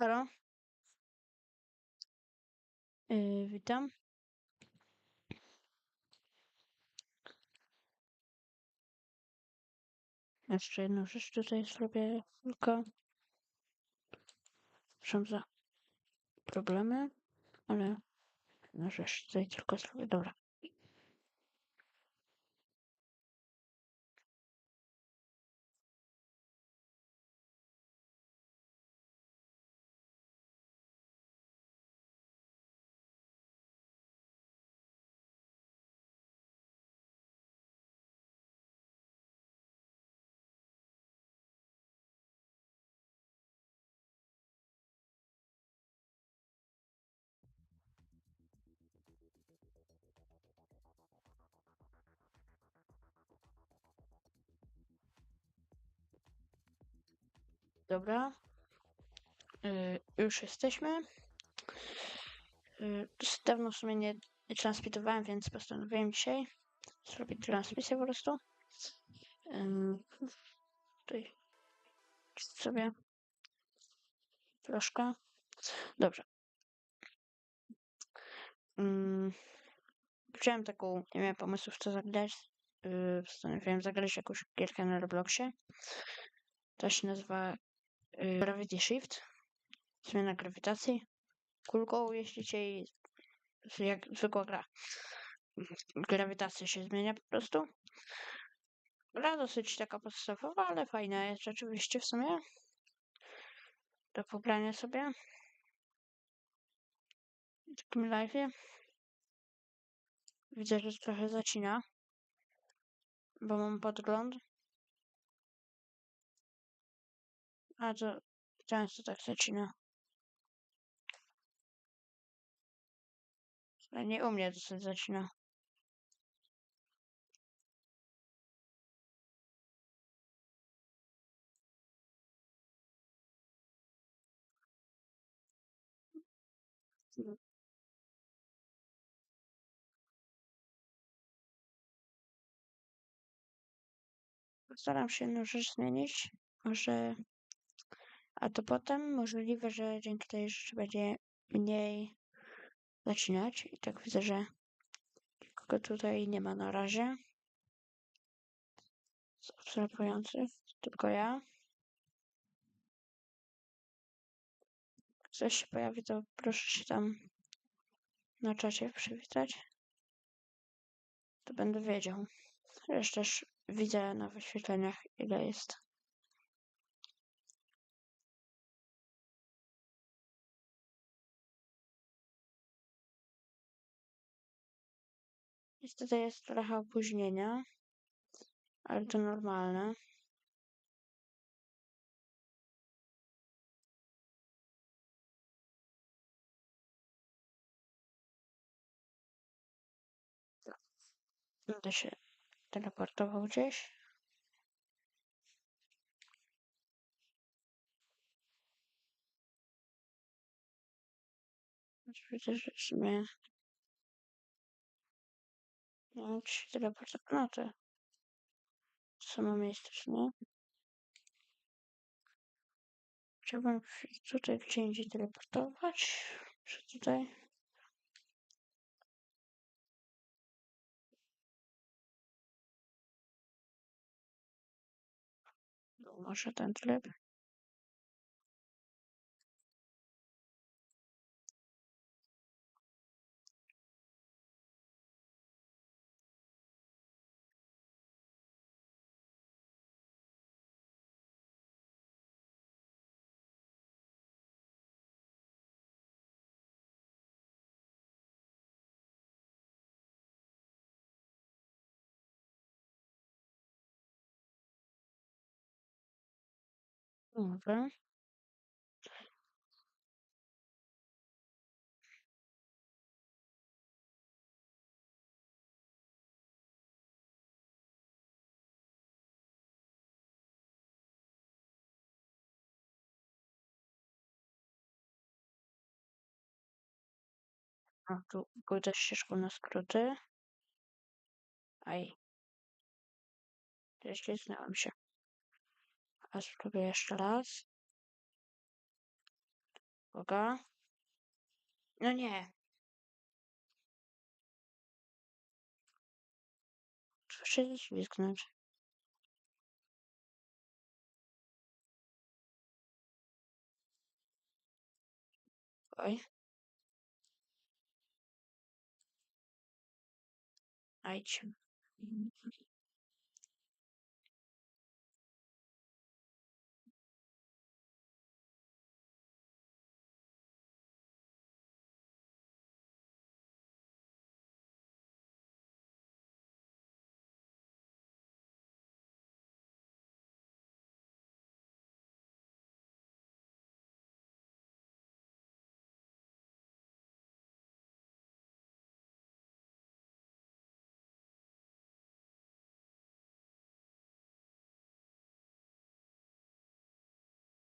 Halo? Yy, witam. Jeszcze jedną rzecz tutaj zrobię tylko. Przepraszam za problemy, ale no rzecz tutaj tylko zrobię. Dobra. Dobra. Yy, już jesteśmy. Yy, dawno w sumie nie transmitowałem, więc postanowiłem dzisiaj zrobić transmisję po prostu. Yy, tutaj sobie troszkę. Dobrze. Yy, wziąłem taką, nie miałem pomysłów co zagrać. Yy, postanowiłem zagrać jakąś gierkę na Robloxie. To się nazywa Gravity Shift. Zmiana grawitacji. Kulką, jeśli cię jak zwykła gra. Grawitacja się zmienia po prostu. Gra dosyć taka podstawowa, ale fajna jest rzeczywiście w sumie. Do pobrania sobie. W takim live'ie. Widzę, że trochę zacina. Bo mam podgląd. A to często tak zacina. Ale nie u mnie dosyć zacina. Postaram się jedną rzecz zmienić. Może. A to potem możliwe, że dzięki tej rzeczy będzie mniej zacinać. I tak widzę, że nikogo tutaj nie ma na razie. Z obserwujących. Tylko ja. Jak coś się pojawi, to proszę się tam na czacie przywitać. To będę wiedział. Zresztą też widzę na wyświetleniach, ile jest. Niestety jest trochę opóźnienia, ale to normalne. Będę się teleportował gdzieś. Że w sumie... Nie wiem, czy się teleportował. No to... samo miejsce, nie? Chciałbym tutaj gdzie indziej teleportować. Czy tutaj? No, może ten tryb. Dobra. A tu pójdę ścieżką na skróty. Aj. Ześliznąłem się. A spróbuję jeszcze raz. Uwaga. No nie. Muszę ślizgnąć. Oj. Ajdź.